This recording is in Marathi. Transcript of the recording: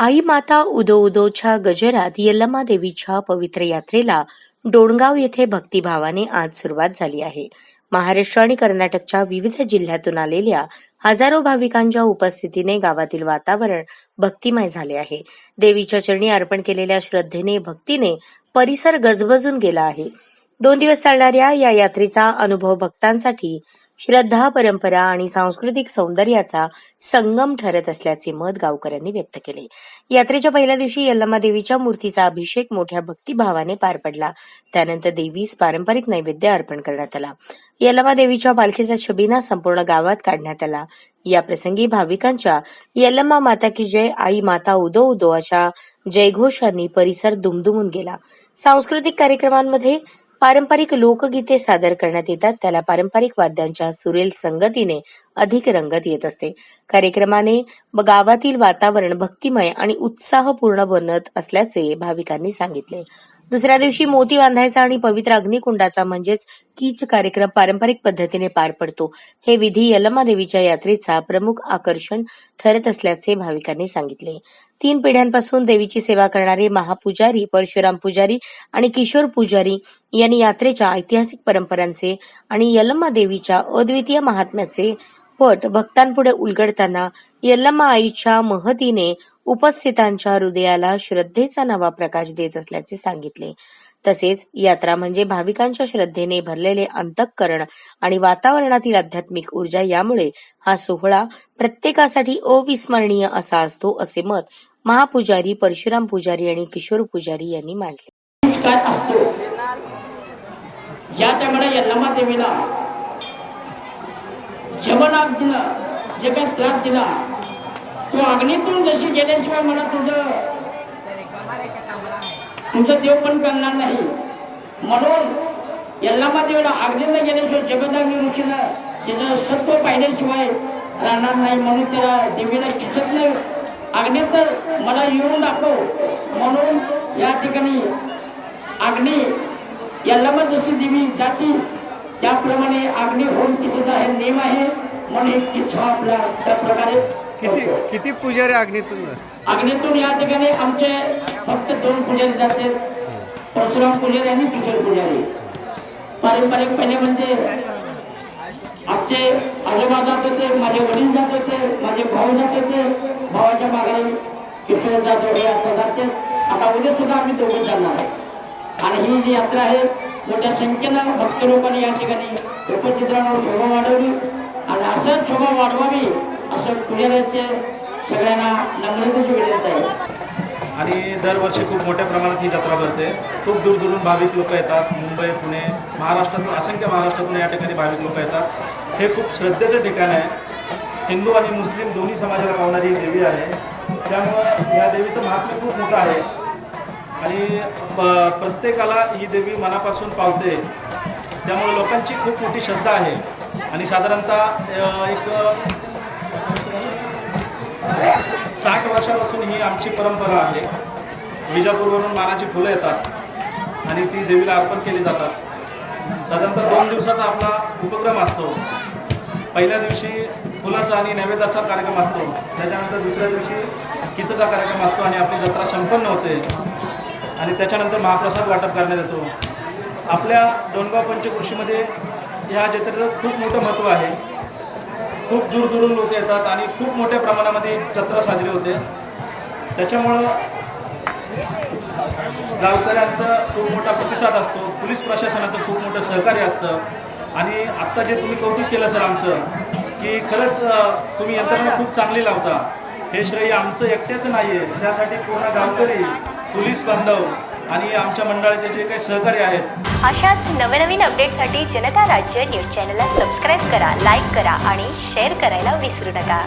आई माता उदो उदोच्या गजरात यल्लमा देवीच्या पवित्र यात्रेला डोणगाव येथे भक्तिभावाने आज सुरुवात झाली आहे. महाराष्ट्र आणि कर्नाटकच्या विविध जिल्ह्यातून आलेल्या हजारो भाविकांच्या उपस्थितीने गावातील वातावरण भक्तिमय झाले आहे. देवीच्या चरणी अर्पण केलेल्या श्रद्धेने भक्तीने परिसर गजबजून गेला आहे. दोन दिवस चालणाऱ्या या यात्रेचा अनुभव भक्तांसाठी श्रद्धा परंपरा आणि सांस्कृतिक सौंदर्याचा संगम ठरत असल्याचे मत गावकऱ्यांनी व्यक्त केले. यात्रेच्या पहिल्या दिवशी यल्लमा देवीच्या मूर्तीचा अभिषेक मोठ्या भक्तिभावाने पार पडला. त्यानंतर देवीस पारंपरिक नैवेद्य अर्पण करण्यात आला. यल्लमा देवीच्या पालखीचा छबिना संपूर्ण गावात काढण्यात आला. या प्रसंगी भाविकांच्या यल्लमा माता की जय आई माता उदो उदो अशा जयघोषांनी परिसर दुमदुमून गेला. सांस्कृतिक कार्यक्रमांमध्ये पारंपरिक लोकगीते सादर करण्यात येतात. त्याला पारंपरिक वाद्यांच्या सुरेल संगतीने अधिक रंगत येत असते. कार्यक्रमाने गावातील वातावरण भक्तिमय आणि उत्साहपूर्ण बनत असल्याचे भाविकांनी सांगितले. दुसऱ्या दिवशी मोती बांधायचा आणि पवित्र अग्निकुंडाचा म्हणजेच कीच कार्यक्रम पारंपरिक पद्धतीने पार पडतो. हे विधी यलमा देवीच्या यात्रेचा प्रमुख आकर्षण ठरत असल्याचे भाविकांनी सांगितले. तीन पिढ्यांपासून देवीची सेवा करणारे महापुजारी परशुराम पुजारी आणि किशोर पुजारी यांनी यात्रेच्या ऐतिहासिक परंपरांचे आणि यल्लम्मा देवीच्या अद्वितीय महात्म्याचे पट भक्तांपुढे उलगडताना यल्लम्मा आईच्या महतीने उपस्थितांच्या हृदयाला श्रद्धेचा नवा प्रकाश देत असल्याचे सांगितले. तसेच यात्रा म्हणजे भाविकांच्या श्रद्धेने भरलेले अंतःकरण आणि वातावरणातील आध्यात्मिक ऊर्जा यामुळे हा सोहळा प्रत्येकासाठी अविस्मरणीय असा असतो असे मत महापुजारी परशुराम पुजारी आणि किशोर पुजारी यांनी मांडले. काय असतो. ज्या टायमाला यल्लमा देवीला जमनाग दिला जे काही त्रास दिला तो अग्नीतून जशी गेल्याशिवाय मला तुझं तुझं देव पण करणार नाही. म्हणून यल्लामा देवीला अग्नीला गेल्याशिवाय जगदाग्नी ऋषीला त्याचं सत्व पाहिल्याशिवाय राहणार नाही. म्हणून त्याला देवीला खिचत नाही. अग्नीत तर मला येऊन दाखव. म्हणून या ठिकाणी अग्नी यल्लामा जशी देवी जाती. त्याप्रमाणे अग्नी होऊन तिथेचा हे नियम आहे. म्हणून एक किस्सा आपला त्या प्रकारे किती होतो. किती पुजारी अग्नीतून अग्नीतून या ठिकाणी आमचे फक्त दोन पुजारी जाते परशुराम पुजारी आणि किशोर पुजारी. पारंपरिक पहिले म्हणजे आमचे आजोबा जात होते माझे वडील जात होते माझे भाऊ जात होते. भावाच्या मागे किशोर जाधव हे आता जाते आता उद्या सुद्धा आम्ही दोघे जाणार आहे आणि ही जी यात्रा आहे मोठ्या संख्येनं भक्त लोकांनी या ठिकाणी उपस्थित राहून शोभा वाढवली. आणि असंच शोभा वाढवावी असं पुजाऱ्याचे सगळ्यांना नम्रतेची विनंती आहे. आणि दरवर्षी खूप मोठ्या प्रमाणात ही जत्रा भरते. खूप दूरदूरून भाविक लोक येतात. मुंबई पुणे महाराष्ट्रातून असंख्य महाराष्ट्रातून या ठिकाणी भाविक लोक येतात. हे खूप श्रद्धेचं ठिकाण आहे. हिंदू आणि मुस्लिम दोन्ही समाजाला पावणारी ही देवी आहे. त्यामुळं या देवीचं महात्म्य खूप मोठं आहे. आणि प्रत्येकाला ही देवी मनापासून पावते. त्यामुळे लोकांची खूप मोठी श्रद्धा आहे. आणि साधारणतः एक साठ वर्षापासून ही आमची परंपरा आहे. विजापूरवरून मानाची फुलं येतात आणि ती देवीला अर्पण केली जातात. साधारणतः दोन दिवसाचा आपला उपक्रम असतो. पहिल्या दिवशी फुलाचा आणि नैवेद्याचा कार्यक्रम असतो. त्याच्यानंतर दुसऱ्या दिवशी किचचा कार्यक्रम असतो आणि आपली जत्रा संपन्न होते. आणि त्याच्यानंतर महाप्रसाद वाटप करण्यात येतो. आपल्या दोनगाव पंचकृषीमध्ये ह्या जत्रेचं खूप मोठं महत्त्व आहे. खूप दूरदूरून लोक येतात आणि खूप मोठ्या प्रमाणामध्ये जत्रा साजरी होते. त्याच्यामुळं गावकऱ्यांचा खूप मोठा प्रतिसाद असतो. पोलीस प्रशासनाचं खूप मोठं सहकार्य असतं. आणि आत्ता जे तुम्ही कौतुक केलं सर आमचं की खरंच तुम्ही यंत्रणा खूप चांगली लावता. हे श्रेय आमचं एकट्याचं नाही आहे त्यासाठी पूर्ण गावकरी पोलीस बांधव आणि आमच्या मंडळाचे जे काही सहकारी आहेत. अशाच नवनवीन अपडेटसाठी जनता राज्य न्यूज चॅनलला सबस्क्राईब करा लाईक करा आणि शेअर करायला विसरू नका.